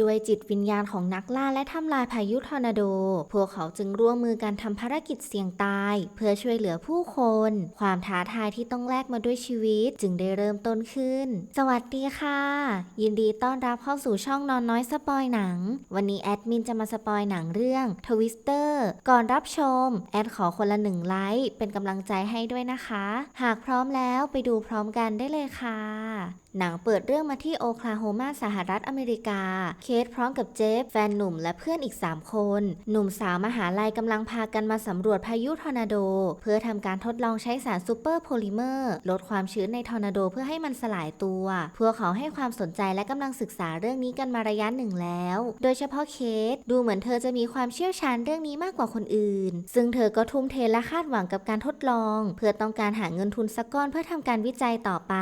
ด้วยจิตวิญญาณของนักล่าและทำลายพายุทอร์นาโด พวกเขาจึงร่วมมือกันทำภารกิจเสี่ยงตาย เพื่อช่วยเหลือผู้คน ความท้าทายที่ต้องแลกมาด้วยชีวิตจึงได้เริ่มต้นขึ้น สวัสดีค่ะ ยินดีต้อนรับเข้าสู่ช่องนอนน้อยสปอยหนัง วันนี้แอดมินจะมาสปอยหนังเรื่องทวิสเตอร์ก่อนรับชม แอดขอคนละหนึ่งไลค์เป็นกำลังใจให้ด้วยนะคะ หากพร้อมแล้วไปดูพร้อมกันได้เลยค่ะ หนังเปิดเรื่องมาที่โอคลาโฮมาสหรัฐอเมริกาเคทพร้อมกับเจฟแฟนหนุ่มและเพื่อนอีก 3 คน หนุ่มสาวมหาลัยกำลังพากันมาสำรวจพายุทอร์นาโด เพื่อทำการทดลองใช้สารซูเปอร์โพลิเมอร์ลดความชื้นในทอร์นาโดเพื่อให้มันสลายตัว พวกเขาให้ความสนใจและกำลังศึกษาเรื่องนี้กันมาระยะหนึ่งแล้ว โดยเฉพาะเคทดูเหมือนเธอจะมีความเชี่ยวชาญเรื่องนี้มากกว่าคนอื่น ซึ่งเธอก็ทุ่มเทและคาดหวังกับการทดลอง เพื่อต้องการหาเงินทุนสักก้อนเพื่อทำการวิจัยต่อไป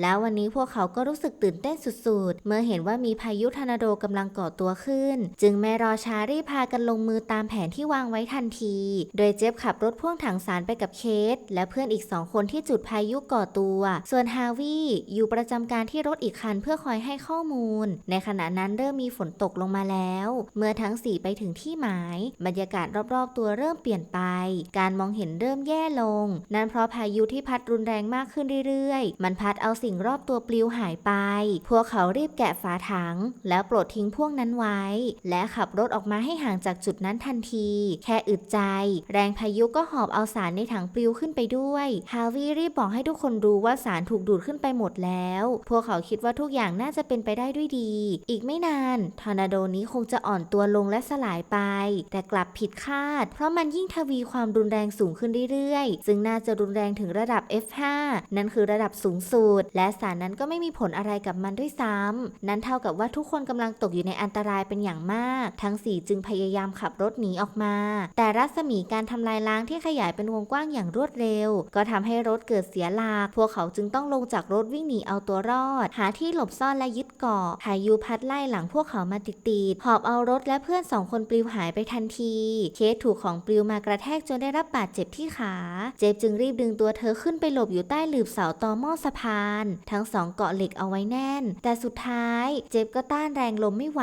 แล้ววันนี้พวกเขาก็รู้สึกตื่นเต้นสุดๆ เมื่อเห็นว่ามีพายุทอร์นาโดกำลังก่อตัวขึ้น จึงไม่รอช้ารีบพากันลงมือตามแผนที่วางไว้ทันที โดยเจฟขับรถพ่วงถังสารไปกับเคทและเพื่อนอีกสองคนที่จุดพายุก่อตัว ส่วนฮาวิอยู่ประจำการที่รถอีกคันเพื่อคอยให้ข้อมูล ในขณะนั้นเริ่มมีฝนตกลงมาแล้ว เมื่อทั้งสี่ไปถึงที่หมาย บรรยากาศรอบๆ ตัวเริ่มเปลี่ยนไป การมองเห็นเริ่มแย่ลง นั่นเพราะพายุที่พัดรุนแรงมากขึ้นเรื่อยๆ มันพัดเอาสิ่งรอบตัวปลิวหายไป พวกเขารีบแกะฝาถัง แล้วปลดทิ้งพวกนั้นไว้ และขับรถออกมาให้ห่างจากจุดนั้นทันที แค่อึดใจ แรงพายุก็หอบเอาสารในถังปลิวขึ้นไปด้วยฮาวิรีบบอกให้ทุกคนรู้ว่าสารถูกดูดขึ้นไปหมดแล้ว พวกเขาคิดว่าทุกอย่างน่าจะเป็นไปได้ด้วยดี อีกไม่นานทอร์นาโดนี้คงจะอ่อนตัวลงและสลายไป แต่กลับผิดคาด เพราะมันยิ่งทวีความรุนแรงสูงขึ้นเรื่อยๆ ซึ่งน่าจะรุนแรงถึงระดับ F5 นั่นคือระดับสูงสุด และสารนั้นก็ไม่มีผลอะไรกับมันด้วยซ้ำ นั่นเท่ากับว่าทุกคนกำลังตกอยู่ในอันตรายเป็นอย่างมาก ทั้งสี่จึงพยายามขับรถหนีออกมา แต่รัศมีการทำลายล้างที่ขยายเป็นวงกว้างอย่างรวดเร็ว ก็ทำให้รถเกิดเสียหลัก พวกเขาจึงต้องลงจากรถวิ่งหนีเอาตัวรอด หาที่หลบซ่อนและยึดเกาะพายุพัดไล่หลังพวกเขามาติดๆหอบเอารถและเพื่อนสองคนปลิวหายไปทันที เคสถูกของปลิวมากระแทกจนได้รับบาดเจ็บที่ขา เจฟจึงรีบดึงตัวเธอขึ้นไปหลบอยู่ใต้หลืบเสาตอหม้อสะพาน ทั้งสองเกาะเหล็กเอาไว้แน่น แต่สุดท้าย เจฟก็ต้านแรงลมไม่ไหว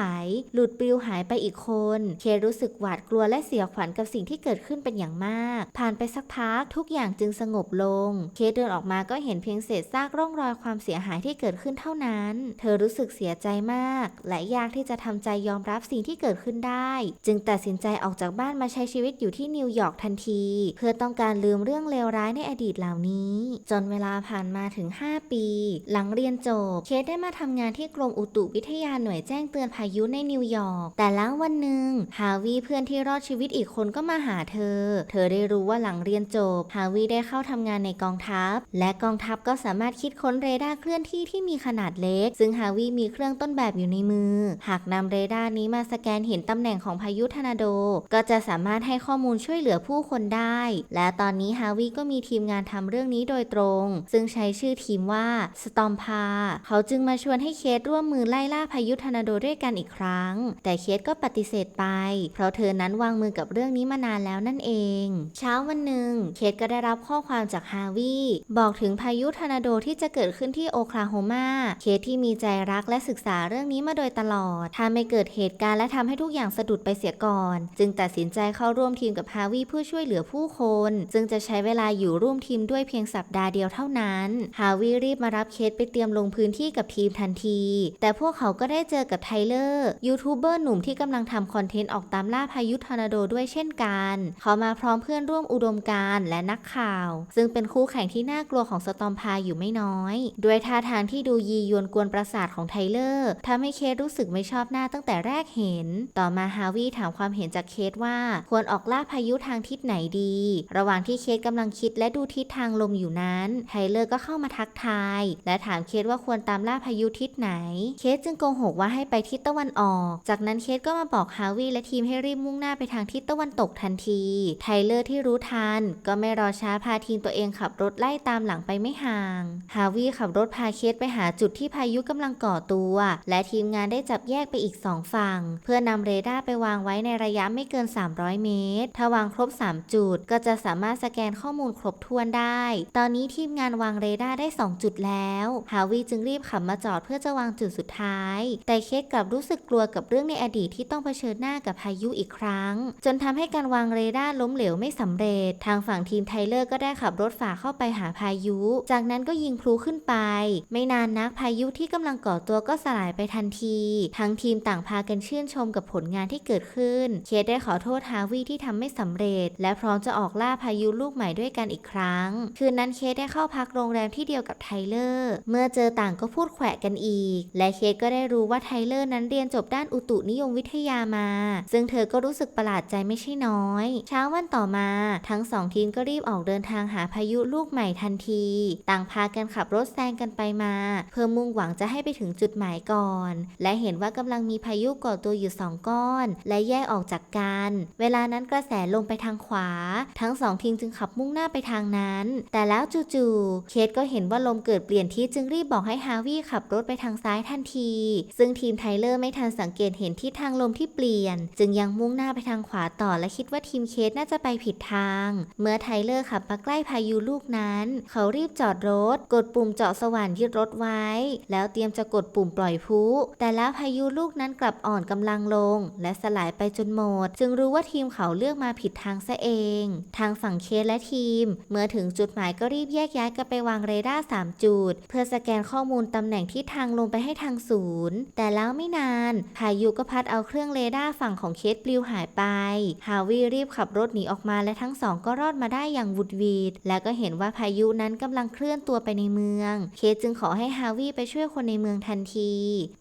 หลุดปลิวหายไปอีกคน เครู้สึกหวาดกลัวและเสียขวัญกับสิ่งที่เกิดขึ้นเป็นอย่างมาก ผ่านไปสักพักทุกอย่างจึงสงบลง เคเดินออกมาก็เห็นเพียงเศษซากร่องรอยความเสียหายที่เกิดขึ้นเท่านั้น เธอรู้สึกเสียใจมาก และยากที่จะทำใจยอมรับสิ่งที่เกิดขึ้นได้ จึงตัดสินใจออกจากบ้านมาใช้ชีวิตอยู่ที่นิวยอร์กทันที เพื่อต้องการลืมเรื่องเลวร้ายในอดีตเหล่านี้ จนเวลาผ่านมาถึง 5 ปี หลังเรียนจบ เคสได้มาทำงานที่กรมอุตุวิทยาหน่วยแจ้งเตือนพายุในนิวยอร์ก แต่แล้ววันหนึ่งฮาวิเพื่อนที่รอดชีวิตอีกคนก็มาหาเธอ เธอได้รู้ว่าหลังเรียนจบฮาวิได้เข้าทำงานในกองทัพ และกองทัพก็สามารถคิดค้นเรดาร์เคลื่อนที่ที่มีขนาดเล็ก ซึ่งฮาวิมีเครื่องต้นแบบอยู่ในมือ หากนำเรดาร์นี้มาสแกนเห็นตำแหน่งของพายุทอร์นาโด ก็จะสามารถให้ข้อมูลช่วยเหลือผู้คนได้ และตอนนี้ฮาวิก็มีทีมงานทำเรื่องนี้โดยตรง ซึ่งใช้ชื่อทีมว่าสตอมพาเขาจึงมาชวนให้เคสร่วมมือไล่ล่าพายุทอร์นาโดด้วยกันอีกครั้ง แต่เคสก็ปฏิเสธไป เพราะเธอนั้นวางมือกับเรื่องนี้มานานแล้วนั่นเอง เช้าวันหนึ่ง เคสก็ได้รับข้อความจากฮาวิบอกถึงพายุทอร์นาโดที่จะเกิดขึ้นที่โอคลาโฮมาเคสที่มีใจรักและศึกษาเรื่องนี้มาโดยตลอดถ้าไม่เกิดเหตุการณ์และทำให้ทุกอย่างสะดุดไปเสียก่อน จึงตัดสินใจเข้าร่วมทีมกับฮาวิเพื่อช่วยเหลือผู้คน ซึ่งจะใช้เวลาอยู่ร่วมทีมด้วยเพียงสัปดาห์เดียวเท่านั้น ฮาวิรีบมารับเคสไปเตรียมลงพื้นที่กับทีมทันที แต่พวกเขาก็ได้เจอกับไทเลอร์ยูทูบเบอร์หนุ่มที่กำลังทำคอนเทนต์ออกตามล่าพายุทอร์นาโดด้วยเช่นกัน เขามาพร้อมเพื่อนร่วมอุดมการณ์และนักข่าว ซึ่งเป็นคู่แข่งที่น่ากลัวของสตอมพาอยู่ไม่น้อย ด้วยท่าทางที่ดูยียวนกวนประสาทของไทเลอร์ทำให้เคสรู้สึกไม่ชอบหน้าตั้งแต่แรกเห็น ต่อมาฮาวิถามความเห็นจากเคสว่า ควรออกล่าพายุทางทิศไหนดี ระหว่างที่เคสกำลังคิดและดูทิศทางลมอยู่นั้น ไทเลอร์ก็เข้ามาทักทาย และถามเคสว่าควรตามล่าพายุทิศไหน เคสจึงโกหกว่าให้ไปทิศตะวันออก จากนั้นเคสก็มาบอกฮาวิและทีมให้รีบมุ่งหน้าไปทางทิศตะวันตกทันที ไทเลอร์ที่รู้ทัน ก็ไม่รอช้าพาทีมตัวเองขับรถไล่ตามหลังไปไม่ห่าง ฮาวิขับรถพาเคสไปหาจุดที่พายุกำลังก่อตัว และทีมงานได้จับแยกไปอีกสองฝั่ง เพื่อนำเรดาร์ไปวางไว้ในระยะไม่เกิน 300 เมตร ถ้าวางครบ 3 จุด ก็จะสามารถสแกนข้อมูลครบถ้วนได้ ตอนนี้ทีมงานวางเรดาร์ได้ 2 จุดแล้ว ฮาวิจึงรีบขับมาจอดเพื่อจะวางจุดสุดท้าย แต่เคสทกลับรู้สึกกลัวกับเรื่องในอดีตที่ต้องเผชิญหน้ากับพายุอีกครั้ง จนทำให้การวางเรดาร์ล้มเหลวไม่สำเร็จ ทางฝั่งทีมไทเลอร์ก็ได้ขับรถฝ่าเข้าไปหาพายุ จากนั้นก็ยิงพลุขึ้นไป ไม่นานนักพายุที่กำลังก่อตัวก็สลายไปทันที ทั้งทีมต่างพากันชื่นชมกับผลงานที่เกิดขึ้น เคทได้ขอโทษฮาวีที่ทำไม่สำเร็จ และพร้อมจะออกล่าพายุลูกใหม่ด้วยกันอีกครั้ง คืนนั้นเคทได้เข้าพักโรงแรมที่เดียวกับไทเลอร์ เมื่อเจอต่างก็พูดแขวะกันอีก และเคทก็ได้รู้ว่าไทเลอร์นั้นเรียนจบด้านอุตุนิยมวิทยามา ซึ่งเธอก็รู้สึกประหลาดใจไม่ใช่น้อย เช้าวันต่อมา ทั้งสองทีมก็รีบออกเดินทางหาพายุลูกใหม่ทันที ต่างพากันขับรถแซงกันไปมา เพื่อมุ่งหวังจะให้ไปถึงจุดหมายก่อน และเห็นว่ากำลังมีพายุก่อตัวอยู่สองก้อน และแยกออกจากกัน เวลานั้นกระแสลมไปทางขวา ทั้งสองทีมจึงขับมุ่งหน้าไปทางนั้น แต่แล้วจู่ๆเคทก็เห็นว่าลมเกิดเปลี่ยนทิศจึงรีบบอกให้ฮาวิ่ขับรถไปทางซ้ายทันที ซึ่งทีมไทเลอร์ไม่ทันสังเกตเห็นทิศทางลมที่เปลี่ยน จึงยังมุ่งหน้าไปทางขวาต่อและคิดว่าทีมเคสน่าจะไปผิดทาง เมื่อไทเลอร์ขับมาใกล้พายุลูกนั้น เขารีบจอดรถ กดปุ่มเจาะสว่านยึดรถไว้ แล้วเตรียมจะกดปุ่มปล่อยพุแต่แล้วพายุลูกนั้นกลับอ่อนกำลังลง และสลายไปจนหมด จึงรู้ว่าทีมเขาเลือกมาผิดทางซะเอง ทางฝั่งเคสและทีม เมื่อถึงจุดหมายก็รีบแยกย้ายกันไปวางเรดาร์3จุด เพื่อสแกนข้อมูลตำแหน่งที่ทางลงไปให้ทางศูนย์แต่ละแล้วไม่นานพายุก็พัดเอาเครื่องเรดาร์ฝั่งของเคสปลิวหายไป ฮาวิรีบขับรถหนีออกมาและทั้งสองก็รอดมาได้อย่างวุดวีด และก็เห็นว่าพายุนั้นกำลังเคลื่อนตัวไปในเมือง เคสจึงขอให้ฮาวิไปช่วยคนในเมืองทันที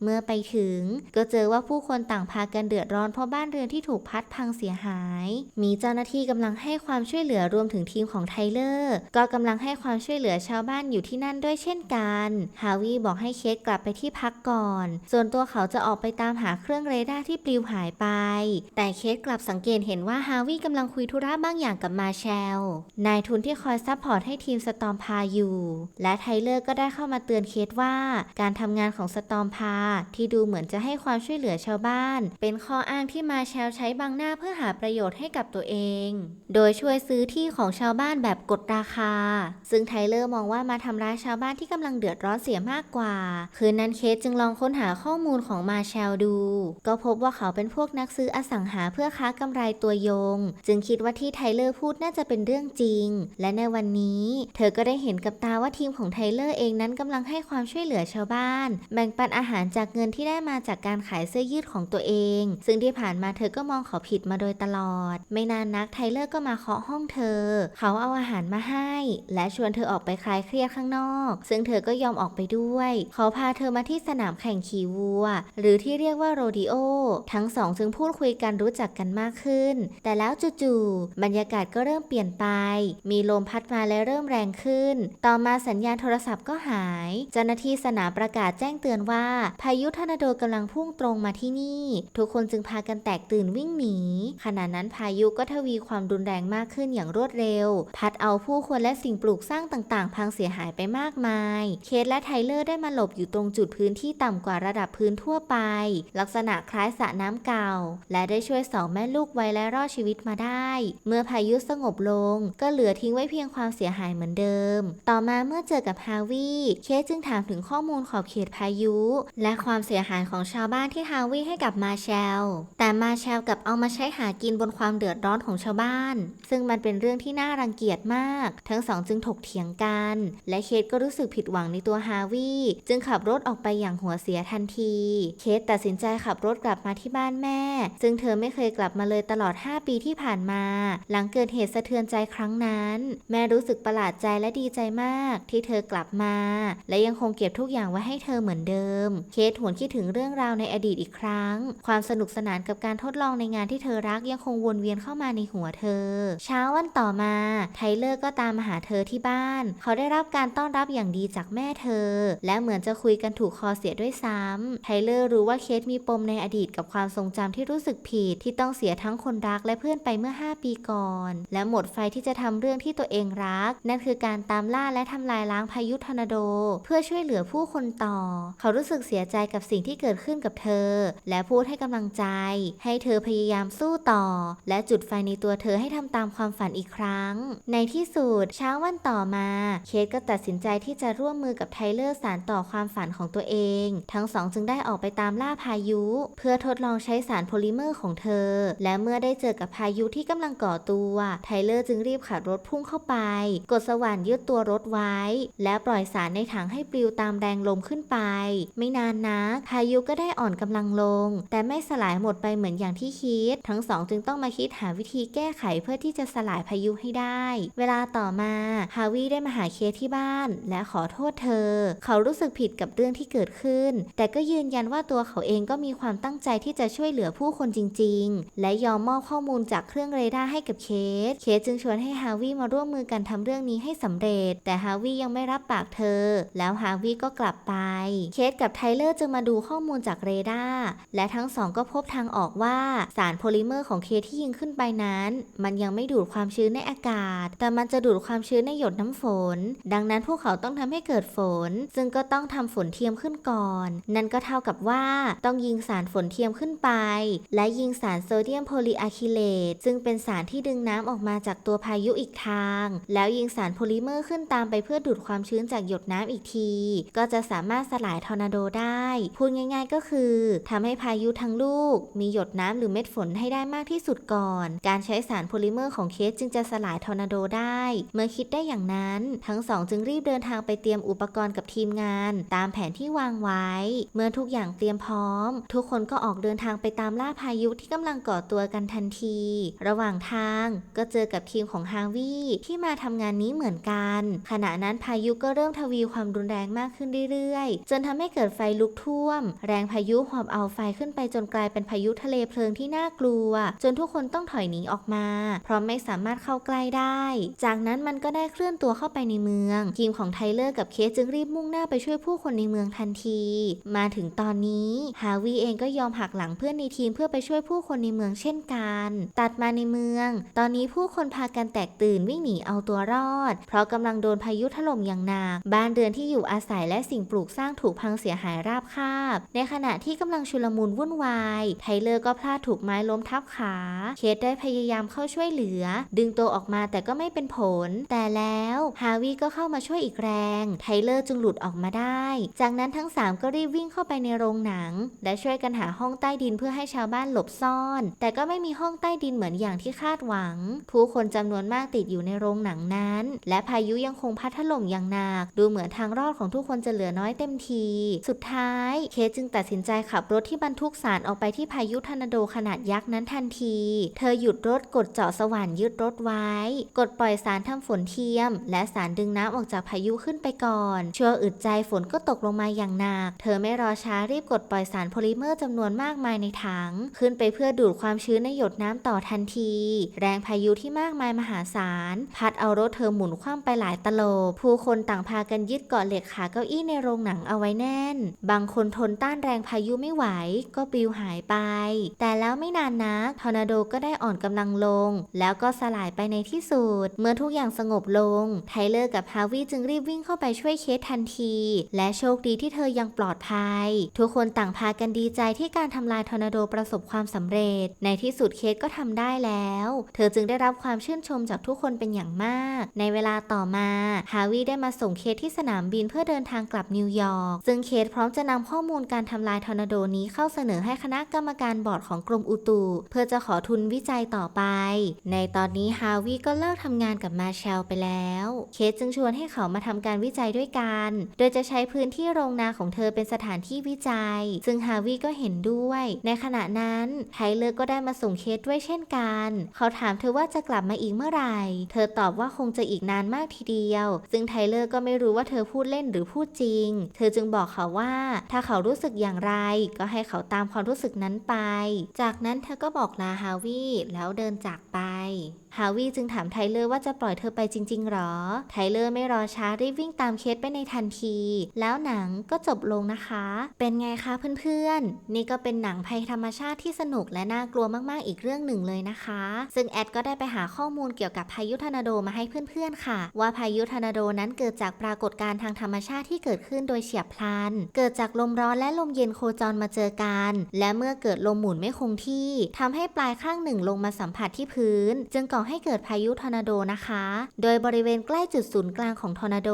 เมื่อไปถึง ก็เจอว่าผู้คนต่างพากันเดือดร้อนเพราะบ้านเรือนที่ถูกพัดพังเสียหาย มีเจ้าหน้าที่กำลังให้ความช่วยเหลือรวมถึงทีมของไทเลอร์ ก็กำลังให้ความช่วยเหลือชาวบ้านอยู่ที่นั่นด้วยเช่นกัน ฮาวิบอกให้เคสกลับไปที่พักก่อน ส่วนตัวเขาจะออกไปตามหาเครื่องเรดาร์ที่ปลิวหายไป แต่เคสกลับสังเกตเห็นว่าฮาวิกำลังคุยธุระบางอย่างกับมาแชล นายทุนที่คอยซัพพอร์ตให้ทีมสตอมพาอยู่ และไทเลอร์ก็ได้เข้ามาเตือนเคสว่า การทำงานของสตอมพาที่ดูเหมือนจะให้ความช่วยเหลือชาวบ้าน เป็นข้ออ้างที่มาแชลใช้บังหน้าเพื่อหาประโยชน์ให้กับตัวเอง โดยช่วยซื้อที่ของชาวบ้านแบบกดราคา ซึ่งไทเลอร์มองว่ามาทำร้ายชาวบ้านที่กำลังเดือดร้อนเสียมากกว่า คืนนั้นเคสจึงลองค้นหาข้อมูลลของมาแชลดู ก็พบว่าเขาเป็นพวกนักซื้ออสังหาเพื่อค้ากำไรตัวยง จึงคิดว่าที่ไทเลอร์พูดน่าจะเป็นเรื่องจริง และในวันนี้ เธอก็ได้เห็นกับตาว่าทีมของไทเลอร์เองนั้นกำลังให้ความช่วยเหลือชาวบ้าน แบ่งปันอาหารจากเงินที่ได้มาจากการขายเสื้อยืดของตัวเอง ซึ่งที่ผ่านมาเธอก็มองเขาผิดมาโดยตลอด ไม่นานนักไทเลอร์ก็มาเคาะห้องเธอ เขาเอาอาหารมาให้ และชวนเธอออกไปคลายเครียดข้างนอก ซึ่งเธอก็ยอมออกไปด้วย เขาพาเธอมาที่สนามแข่งขี่วัวหรือที่เรียกว่าโรดิโอ ทั้งสองจึงพูดคุยกันรู้จักกันมากขึ้น แต่แล้วจู่ๆบรรยากาศก็เริ่มเปลี่ยนไป มีลมพัดมาและเริ่มแรงขึ้น ต่อมาสัญญาณโทรศัพท์ก็หาย เจ้าหน้าที่สนามประกาศแจ้งเตือนว่า พายุทอร์นาโดกำลังพุ่งตรงมาที่นี่ ทุกคนจึงพากันแตกตื่นวิ่งหนี ขณะนั้นพายุก็ทวีความรุนแรงมากขึ้นอย่างรวดเร็ว พัดเอาผู้คนและสิ่งปลูกสร้างต่างๆ พังเสียหายไปมากมาย เคทและไทเลอร์ได้มาหลบอยู่ตรงจุดพื้นที่ต่ำกว่าระดับพื้นทั่วไป ลักษณะคล้ายสระน้ำเก่า และได้ช่วยสองแม่ลูกไว้และรอดชีวิตมาได้ เมื่อพายุสงบลง ก็เหลือทิ้งไว้เพียงความเสียหายเหมือนเดิม ต่อมาเมื่อเจอกับฮาวิเคทจึงถามถึงข้อมูลขอบเขตพายุ และความเสียหายของชาวบ้านที่ฮาวิให้กับมาแชล แต่มาแชลกลับเอามาใช้หากินบนความเดือดร้อนของชาวบ้าน ซึ่งมันเป็นเรื่องที่น่ารังเกียจมาก ทั้งสองจึงถกเถียงกัน และเคทก็รู้สึกผิดหวังในตัวฮาวิจึงขับรถออกไปอย่างหัวเสียทันทีเคทตัดสินใจขับรถกลับมาที่บ้านแม่ ซึ่งเธอไม่เคยกลับมาเลยตลอด 5 ปีที่ผ่านมา หลังเกิดเหตุสะเทือนใจครั้งนั้น แม่รู้สึกประหลาดใจและดีใจมาก ที่เธอกลับมา และยังคงเก็บทุกอย่างไว้ให้เธอเหมือนเดิม เคทหวนคิดถึงเรื่องราวในอดีตอีกครั้ง ความสนุกสนานกับการทดลองในงานที่เธอรักยังคงวนเวียนเข้ามาในหัวเธอ เช้าวันต่อมา ไทเลอร์ก็ตามมาหาเธอที่บ้าน เขาได้รับการต้อนรับอย่างดีจากแม่เธอ และเหมือนจะคุยกันถูกคอเสียด้วยซ้ำไทเลอร์รู้ว่าเคทมีปมในอดีตกับความทรงจำที่รู้สึกผิดที่ต้องเสียทั้งคนรักและเพื่อนไปเมื่อ 5 ปีก่อน และหมดไฟที่จะทำเรื่องที่ตัวเองรัก นั่นคือการตามล่าและทำลายล้างพายุทอร์นาโด เพื่อช่วยเหลือผู้คนต่อ เขารู้สึกเสียใจกับสิ่งที่เกิดขึ้นกับเธอ และพูดให้กำลังใจ ให้เธอพยายามสู้ต่อ และจุดไฟในตัวเธอให้ทำตามความฝันอีกครั้ง ในที่สุดเช้าวันต่อมา เคทก็ตัดสินใจที่จะร่วมมือกับไทเลอร์สานต่อความฝันของตัวเอง ทั้งสองจึงได้ออกไปตามล่าพายุ เพื่อทดลองใช้สารโพลิเมอร์ของเธอ และเมื่อได้เจอกับพายุที่กำลังก่อตัวไทเลอร์จึงรีบขับรถพุ่งเข้าไป กดสว่านยึดตัวรถไว้ และปล่อยสารในถังให้ปลิวตามแรงลมขึ้นไป ไม่นานนะพายุก็ได้อ่อนกำลังลง แต่ไม่สลายหมดไปเหมือนอย่างที่คิด ทั้งสองจึงต้องมาคิดหาวิธีแก้ไขเพื่อที่จะสลายพายุให้ได้ เวลาต่อมาฮาวิได้มาหาเคสที่บ้าน และขอโทษเธอ เขารู้สึกผิดกับเรื่องที่เกิดขึ้น แต่ก็ยืนยันว่าตัวเขาเองก็มีความตั้งใจที่จะช่วยเหลือผู้คนจริง ๆ และยอมมอบข้อมูลจากเครื่องเรดาร์ให้กับเคส เคสจึงชวนให้ฮาวิมาร่วมมือกันทำเรื่องนี้ให้สำเร็จ แต่ฮาวิยังไม่รับปากเธอ แล้วฮาวิก็กลับไป เคสกับไทเลอร์จึงมาดูข้อมูลจากเรดาร์และทั้งสองก็พบทางออกว่าสารโพลิเมอร์ของเคสที่ยิงขึ้นไปนั้น มันยังไม่ดูดความชื้นในอากาศ แต่มันจะดูดความชื้นในหยดน้ำฝน ดังนั้นพวกเขาต้องทำให้เกิดฝน ซึ่งก็ต้องทำฝนเทียมขึ้นก่อน นั่นก็เท่ากับว่าต้องยิงสารฝนเทียมขึ้นไป และยิงสารโซเดียมโพลีอะคริเลตซึ่งเป็นสารที่ดึงน้ำออกมาจากตัวพายุอีกทาง แล้วยิงสารโพลิเมอร์ขึ้นตามไปเพื่อดูดความชื้นจากหยดน้ำอีกที ก็จะสามารถสลายทอร์นาโดได้ พูดง่าย ๆ ก็คือทำให้พายุทั้งลูก มีหยดน้ำหรือเม็ดฝนให้ได้มากที่สุดก่อน การใช้สารโพลิเมอร์ของเคสจึงจะสลายทอร์นาโดได้ เมื่อคิดได้อย่างนั้นทั้งสองจึงรีบเดินทางไปเตรียมอุปกรณ์กับทีมงาน ตามแผนที่วางไว้ เมื่อทุกอย่างเตรียมพร้อม ทุกคนก็ออกเดินทางไปตามล่าพายุที่กำลังก่อตัวกันทันที ระหว่างทางก็เจอกับทีมของฮาวิที่มาทำงานนี้เหมือนกัน ขณะนั้นพายุก็เริ่มทวีความรุนแรงมากขึ้นเรื่อยๆ จนทำให้เกิดไฟลุกท่วม แรงพายุหอบเอาไฟขึ้นไปจนกลายเป็นพายุทะเลเพลิงที่น่ากลัว จนทุกคนต้องถอยหนีออกมา เพราะไม่สามารถเข้าใกล้ได้ จากนั้นมันก็ได้เคลื่อนตัวเข้าไปในเมือง ทีมของไทเลอร์กับเคสจึงรีบมุ่งหน้าไปช่วยผู้คนในเมืองทันที มาถึงตอนนี้ฮาวีเองก็ยอมหักหลังเพื่อนในทีมเพื่อไปช่วยผู้คนในเมืองเช่นกัน ตัดมาในเมือง ตอนนี้ผู้คนพากันแตกตื่นวิ่งหนีเอาตัวรอด เพราะกำลังโดนพายุถล่มอย่างหนัก บ้านเรือนที่อยู่อาศัยและสิ่งปลูกสร้างถูกพังเสียหายราบคาบ ในขณะที่กำลังชุลมุนวุ่นวาย ไทเลอร์ก็พลาดถูกไม้ล้มทับขา เคสได้พยายามเข้าช่วยเหลือ ดึงตัวออกมาแต่ก็ไม่เป็นผล แต่แล้วฮาวิก็เข้ามาช่วยอีกแรง ไทเลอร์จึงหลุดออกมาได้ จากนั้นทั้ง 3 ก็รีบวิ่งเข้าไปในโรงหนัง และช่วยกันหาห้องใต้ดินเพื่อให้ชาวบ้านหลบซ่อน แต่ก็ไม่มีห้องใต้ดินเหมือนอย่างที่คาดหวัง ผู้คนจำนวนมากติดอยู่ในโรงหนังนั้น และพายุยังคงพัดถล่มอย่างหนัก ดูเหมือนทางรอดของทุกคนจะเหลือน้อยเต็มที สุดท้าย เคสจึงตัดสินใจขับรถที่บรรทุกสารออกไปที่พายุทอร์นาโดขนาดยักษ์นั้นทันที เธอหยุดรถกดเจาะสว่านยึดรถไว้ กดปล่อยสารทำฝนเทียม และสารดึงน้ำออกจากพายุขึ้นไปก่อน ชั่วอึดใจฝนก็ตกลงมาอย่างหนัก เธอไม่รอช้ารีบกดปล่อยสารโพลิเมอร์จำนวนมากมายในถัง ขึ้นไปเพื่อดูดความชื้นในหยดน้ำต่อทันที แรงพายุที่มากมายมหาศาล พัดเอารถเธอหมุนคว่ำไปหลายตลบ ผู้คนต่างพากันยึดเกาะเหล็กขาเก้าอี้ในโรงหนังเอาไว้แน่น บางคนทนต้านแรงพายุไม่ไหว ก็ปลิวหายไป แต่แล้วไม่นานนักทอร์นาโดก็ได้อ่อนกำลังลง แล้วก็สลายไปในที่สุด เมื่อทุกอย่างสงบลง ไทเลอร์กับฮาวิจึงรีบวิ่งเข้าไปช่วยเคสทันที และโชคดีที่เธอยังปลอดภัยทุกคนต่างพากันดีใจที่การทำลายทอร์นาโดประสบความสำเร็จ ในที่สุดเคสก็ทำได้แล้ว เธอจึงได้รับความชื่นชมจากทุกคนเป็นอย่างมาก ในเวลาต่อมาฮาวิได้มาส่งเคสที่สนามบินเพื่อเดินทางกลับนิวยอร์กซึ่งเคสพร้อมจะนำข้อมูลการทำลายทอร์นาโดนี้เข้าเสนอให้คณะกรรมการบอร์ดของกรมอุตุ เพื่อจะขอทุนวิจัยต่อไป ในตอนนี้ฮาวิก็เลิกทำงานกับมาเชลไปแล้ว เคสจึงชวนให้เขามาทำการวิจัยด้วยกัน โดยจะใช้พื้นที่โรงนาของเธอเป็นสถานที่วิจัย ซึ่งฮาวิก็เห็นด้วย ในขณะนั้นไทเลอร์ก็ได้มาส่งเคสด้วยเช่นกัน เขาถามเธอว่าจะกลับมาอีกเมื่อไหร่ เธอตอบว่าคงจะอีกนานมากทีเดียว ซึ่งไทเลอร์ก็ไม่รู้ว่าเธอพูดเล่นหรือพูดจริง เธอจึงบอกเขาว่า ถ้าเขารู้สึกอย่างไร ก็ให้เขาตามความรู้สึกนั้นไป จากนั้นเธอก็บอกลาฮาวิแล้วเดินจากไปฮาวิจึงถามไทเลอร์ว่าจะปล่อยเธอไปจริง ๆหรอ ไทเลอร์ไม่รอช้ารีบวิ่งตามเคสไปในทันที แล้วหนังก็จบลงนะคะ เป็นไงคะเพื่อนๆ นี่ก็เป็นหนังภัยธรรมชาติที่สนุกและน่ากลัวมากๆอีกเรื่องหนึ่งเลยนะคะ ซึ่งแอดก็ได้ไปหาข้อมูลเกี่ยวกับพายุทอร์นาโดมาให้เพื่อนๆค่ะ ว่าพายุทอร์นาโดนั้นเกิดจากปรากฏการณ์ทางธรรมชาติที่เกิดขึ้นโดยเฉียบพลัน เกิดจากลมร้อนและลมเย็นโคจรมาเจอกัน และเมื่อเกิดลมหมุนไม่คงที่ทำให้ปลายข้างหนึ่งลงมาสัมผัสที่พื้น จึงก่ออให้เกิดพายุทอร์นาโดนะคะ โดยบริเวณใกล้จุดศูนย์กลางของทอร์นาโด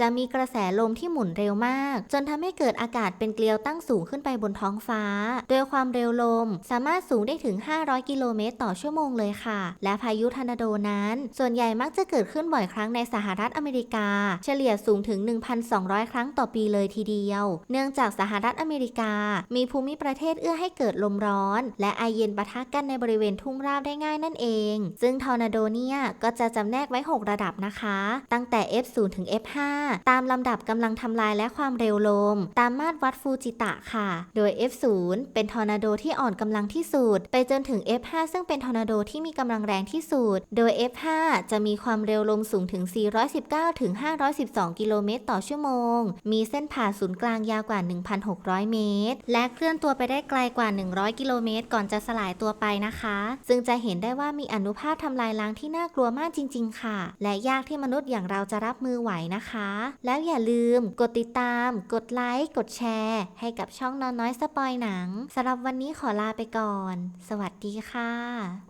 จะมีกระแสลมที่หมุนเร็วมาก จนทำให้เกิดอากาศเป็นเกลียวตั้งสูงขึ้นไปบนท้องฟ้า โดยความเร็วลมสามารถสูงได้ถึง 500 กิโลเมตรต่อชั่วโมงเลยค่ะ และพายุทอร์นาโดนั้น ส่วนใหญ่มักจะเกิดขึ้นบ่อยครั้งในสหรัฐอเมริกา เฉลี่ยสูงถึง 1,200 ครั้งต่อปีเลยทีเดียว เนื่องจากสหรัฐอเมริกา มีภูมิประเทศเอื้อให้เกิดลมร้อน และไอเย็นปะทะกันในบริเวณทุ่งราบได้ง่ายนั่นเอง ซึ่งทอร์นาโดเนี่ย ก็จะจำแนกไว้ 6 ระดับนะคะ ตั้งแต่ F0 ถึง F5 ตามลำดับกำลังทำลายและความเร็วลม ตามมาตรวัดฟูจิตะค่ะ โดย F0 เป็นทอร์นาโดที่อ่อนกำลังที่สุด ไปจนถึง F5 ซึ่งเป็นทอร์นาโดที่มีกำลังแรงที่สุด โดย F5 จะมีความเร็วลมสูงถึง 419 ถึง 512 กิโลเมตรต่อชั่วโมง มีเส้นผ่าศูนย์กลางยาวกว่า 1,600 เมตร และเคลื่อนตัวไปได้ไกลกว่า 100 กิโลเมตร ก่อนจะสลายตัวไปนะคะ ซึ่งจะเห็นได้ว่ามีอนุภาคทำำลายล้างที่น่ากลัวมากจริง ๆ ค่ะ และยากที่มนุษย์อย่างเราจะรับมือไหวนะคะ แล้วอย่าลืมกดติดตาม กดไลค์ กดแชร์ ให้กับช่องนอนน้อยสปอยหนังสำหรับวันนี้ขอลาไปก่อน สวัสดีค่ะ